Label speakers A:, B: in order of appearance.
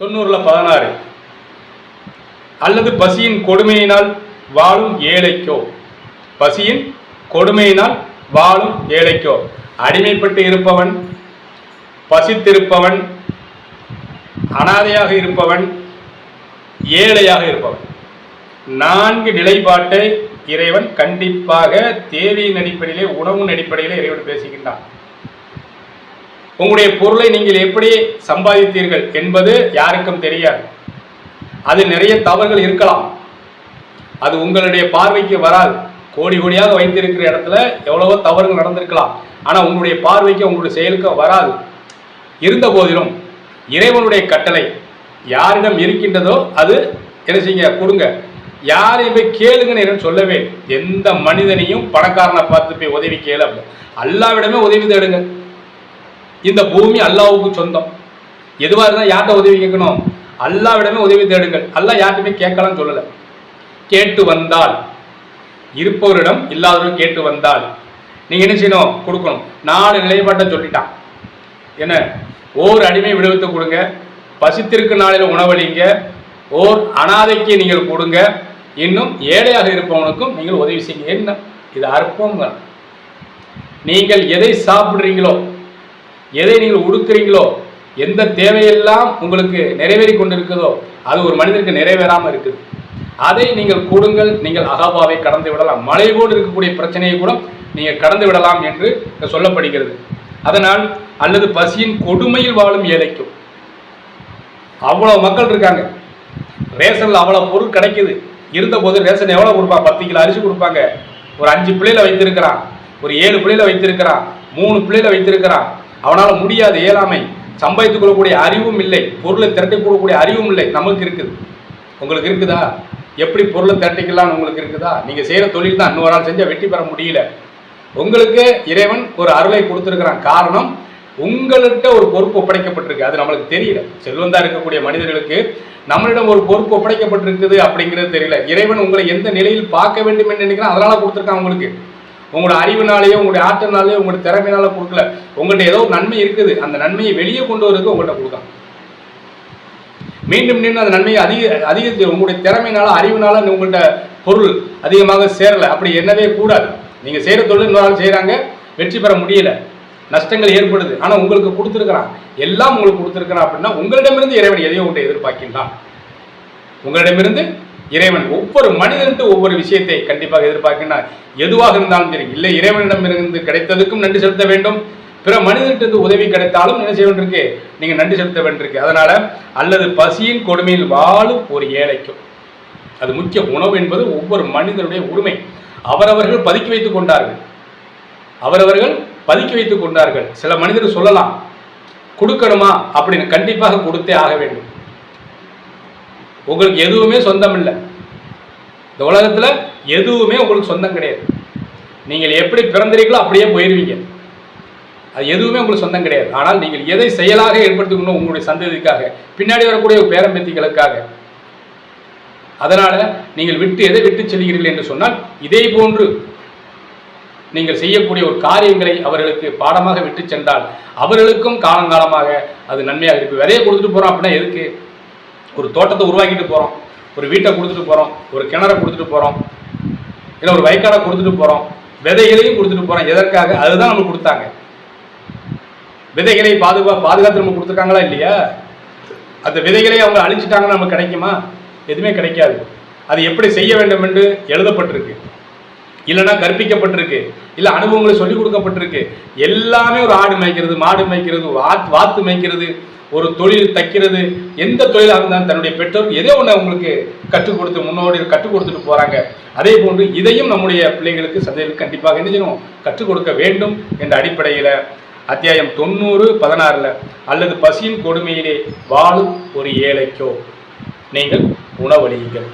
A: தொண்ணூறில் பதினாறு. அல்லது பசியின் கொடுமையினால் வாழும் ஏழைக்கோ? பசியின் கொடுமையினால் வாழும் ஏழைக்கோ? அடிமைப்பட்டு இருப்பவன் பசித்திருப்பவன் அனாதையாக இருப்பவன் ஏழையாக இருப்பவன். நான்கு நிலைப்பாட்டை இறைவன் கண்டிப்பாக தேவையின் அடிப்படையிலே உணவின் அடிப்படையிலே இறைவன் பேசுகின்றான். உங்களுடைய பொருளை நீங்கள் எப்படி சம்பாதித்தீர்கள் என்பது யாருக்கும் தெரியாது. அது நிறைய தவறுகள் இருக்கலாம். அது உங்களுடைய பார்வைக்கு வராது. கோடி கோடியாக வைத்திருக்கிற இடத்துல எவ்வளவோ தவறுகள் நடந்திருக்கலாம். ஆனால் உங்களுடைய பார்வைக்கு உங்களுடைய செயலுக்கு வராது. இருந்த போதிலும் இறைவனுடைய கட்டளை யாரிடம் இருக்கின்றதோ அது என்ன செய்யுங்க? கொடுங்க. யாரையும் போய் கேளுங்கன்னு சொல்லவே எந்த மனிதனையும் பணக்காரனை பார்த்து போய் உதவி கேளு அப்படி அல்லாவிடமே உதவி தேடுங்க. இந்த பூமி அல்லாவுக்கு சொந்தம். எதுவாக இருந்தால் யார்கிட்ட உதவி கேட்கணும்? அல்லாவிடமே உதவி தேடுங்கள். அல்லா யார்கிட்டயுமே கேட்கலாம் சொல்லலை. கேட்டு வந்தால். இருப்பவரிடம் இல்லாதவரும் கேட்டு வந்தால். நீங்கள் என்ன செய்யணும்? கொடுக்கணும். நாலு நிலைப்பாட்டை சொல்லிட்டான். என்ன? ஓர் அடிமை விடுவித்து கொடுங்க. பசித்திருக்கு நாளில் உணவளிங்க. ஓர் அனாதைக்கு நீங்கள் கொடுங்க. இன்னும் ஏழையாக இருப்பவனுக்கும் நீங்கள் உதவி செய்யுங்க. என்ன? இது அற்பங்க நீங்கள் எதை சாப்பிட்றீங்களோ எதை நீங்கள் உடுக்குறீங்களோ எந்த தேவையெல்லாம் உங்களுக்கு நிறைவேறி கொண்டிருக்கிறதோ அது ஒரு மனிதனுக்கு நிறைவேறாமல் இருக்குது. அதை நீங்கள் கொடுங்கள் நீங்கள் அகாபாவை கடந்து விடலாம். மலை போல் இருக்கக்கூடிய பிரச்சனையை கூட நீங்கள் கடந்து விடலாம் என்று சொல்லப்படுகிறது. அதனால் அல்லது பசியின் கொடுமையில் வாழும் ஏழைக்கும். அவ்வளோ மக்கள் இருக்காங்க. ரேஷனில் அவ்வளோ பொருள் கிடைக்குது. இருந்தபோது ரேஷன் எவ்வளோ கொடுப்பாங்க? பத்து கிலோ அரிசி கொடுப்பாங்க. ஒரு அஞ்சு பிள்ளையில வைத்திருக்கிறான். ஒரு ஏழு பிள்ளையில வைத்திருக்கிறான். மூணு பிள்ளையில வைத்திருக்கிறான். அவனால் முடியாது இயலாமை. சம்பாதித்துக் கொள்ளக்கூடிய அறிவும் இல்லை. பொருளை திரட்டி போடக்கூடிய அறிவும் இல்லை. நமக்கு இருக்குது. உங்களுக்கு இருக்குதா? எப்படி பொருளை திரட்டிக்கலாம்னு உங்களுக்கு இருக்குதா? நீங்கள் செய்கிற தொழில் தான். இன்னொரு நாள் செஞ்சால் வெற்றி பெற முடியல. உங்களுக்கு இறைவன் ஒரு அருளை கொடுத்துருக்கிறான். காரணம் உங்கள்கிட்ட ஒரு பொறுப்பு ஒப்படைக்கப்பட்டிருக்கு. அது நம்மளுக்கு தெரியல. செல்வந்தா இருக்கக்கூடிய மனிதர்களுக்கு நம்மளிடம் ஒரு பொறுப்பு ஒப்படைக்கப்பட்டிருக்குது அப்படிங்கிறது தெரியல. இறைவன் உங்களை எந்த நிலையில் பார்க்க வேண்டும் என்று நினைக்கிறான் அதனால கொடுத்துருக்கான் உங்களுக்கு உங்களோட அறிவுனாலேயோ உங்களுடைய ஆற்றல்னாலேயோ உங்களுடைய திறமையினால கொடுக்கல. உங்கள்கிட்ட ஏதோ ஒரு நன்மை இருக்குது. அந்த நன்மையை வெளியே கொண்டு வரதுக்கு உங்கள்கிட்ட கொடுக்கலாம். மீண்டும் மீண்டும் அந்த நன்மையை அதிக அதிக உங்களுடைய திறமையினால அறிவினால உங்கள்கிட்ட பொருள் அதிகமாக சேரலை. அப்படி என்னவே கூடாது. நீங்கள் செய்கிற தொழில் இன்னொரு செய்கிறாங்க வெற்றி பெற முடியல. நஷ்டங்கள் ஏற்படுது. ஆனால் உங்களுக்கு கொடுத்துருக்கிறான். எல்லாம் உங்களுக்கு கொடுத்துருக்கிறான் அப்படின்னா உங்களிடமிருந்து இறைவன் எதையோ உங்கள்கிட்ட எதிர்பார்க்கின்றான். உங்களிடமிருந்து இறைவன் ஒவ்வொரு மனிதன்ட்டு ஒவ்வொரு விஷயத்தை கண்டிப்பாக எதிர்பார்க்கின்றான். எதுவாக இருந்தாலும் சரி இல்லை இறைவனிடம் இருந்து கிடைத்ததுக்கும் நன்றி செலுத்த வேண்டும். பிற மனிதன்ட்டு உதவி கிடைத்தாலும் என்ன செய்ய வேண்டியிருக்கு? நீங்கள் நன்றி செலுத்த வேண்டியிருக்கு. அதனால அல்லது பசியின் கொடுமையில் வாழும் ஒரு ஏழைக்கும் அது முக்கிய உணவு என்பது ஒவ்வொரு மனிதனுடைய உரிமை. அவரவர்கள் பதுக்கி வைத்துக் கொண்டார்கள். அவரவர்கள் பதுக்கி வைத்துக் கொண்டார்கள். சில மனிதர்கள் சொல்லலாம் கொடுக்கணுமா அப்படின்னு கண்டிப்பாக கொடுத்தே ஆக வேண்டும். உங்களுக்கு எதுவுமே சொந்தம் இல்லை. இந்த உலகத்தில் எதுவுமே உங்களுக்கு சொந்தம் கிடையாது. நீங்கள் எப்படி பிறந்தீர்களோ அப்படியே போயிடுவீங்க அது எதுவுமே உங்களுக்கு சொந்தம் கிடையாது. ஆனால் நீங்கள் எதை செயலாக ஏற்படுத்திக்கணும் உங்களுடைய சந்ததிக்காக பின்னாடி வரக்கூடிய பேரம்பேத்திகளுக்காக. அதனால் நீங்கள் விட்டு எதை விட்டு செல்கிறீர்கள் என்று சொன்னால் இதே போன்று நீங்கள் செய்யக்கூடிய ஒரு காரியங்களை அவர்களுக்கு பாடமாக விட்டு சென்றால் அவர்களுக்கும் காலங்காலமாக அது நன்மையாக இருக்கு. விதையை கொடுத்துட்டு போகிறோம் அப்படின்னா எதுக்கு? ஒரு தோட்டத்தை உருவாக்கிட்டு போறோம். ஒரு வீட்டை கொடுத்துட்டு போறோம். ஒரு கிணறை கொடுத்துட்டு போறோம். இல்லை ஒரு வயக்காடை கொடுத்துட்டு போறோம். விதைகளையும் கொடுத்துட்டு போறோம். எதற்காக? அதுதான் நம்ம கொடுத்தாங்க. விதைகளை பாதுகா பாதுகாத்து நம்ம கொடுத்துருக்காங்களா இல்லையா? அந்த விதைகளை அவங்க அழிச்சிட்டாங்கன்னா நமக்கு கிடைக்குமா? எதுவுமே கிடைக்காது. அது எப்படி செய்ய வேண்டும் என்று எழுதப்பட்டிருக்கு. இல்லைன்னா கற்பிக்கப்பட்டிருக்கு. இல்லை அனுபவங்களை சொல்லிக் கொடுக்கப்பட்டிருக்கு. எல்லாமே ஒரு ஆடு மேய்க்கிறது மாடு மேய்க்கிறது வாத் வாத்து மேய்க்கிறது. ஒரு தொழில் தைக்கிறது எந்த தொழிலாக இருந்தாலும் தன்னுடைய பெற்றோர் எதோ ஒன்று அவங்களுக்கு கற்றுக் கொடுத்து முன்னோடி கற்றுக் கொடுத்துட்டு போகிறாங்க அதே போன்று இதையும் நம்முடைய பிள்ளைங்களுக்கு சந்தைகளுக்கு கண்டிப்பாக என்ன செய்யணும்? கற்றுக் கொடுக்க வேண்டும் என்ற அடிப்படையில் அத்தியாயம் தொண்ணூறு பதினாறில் அல்லது பசியின் கொடுமையிலே வாழும் ஒரு ஏழைக்கோ நீங்கள் உணவளியுங்கள்.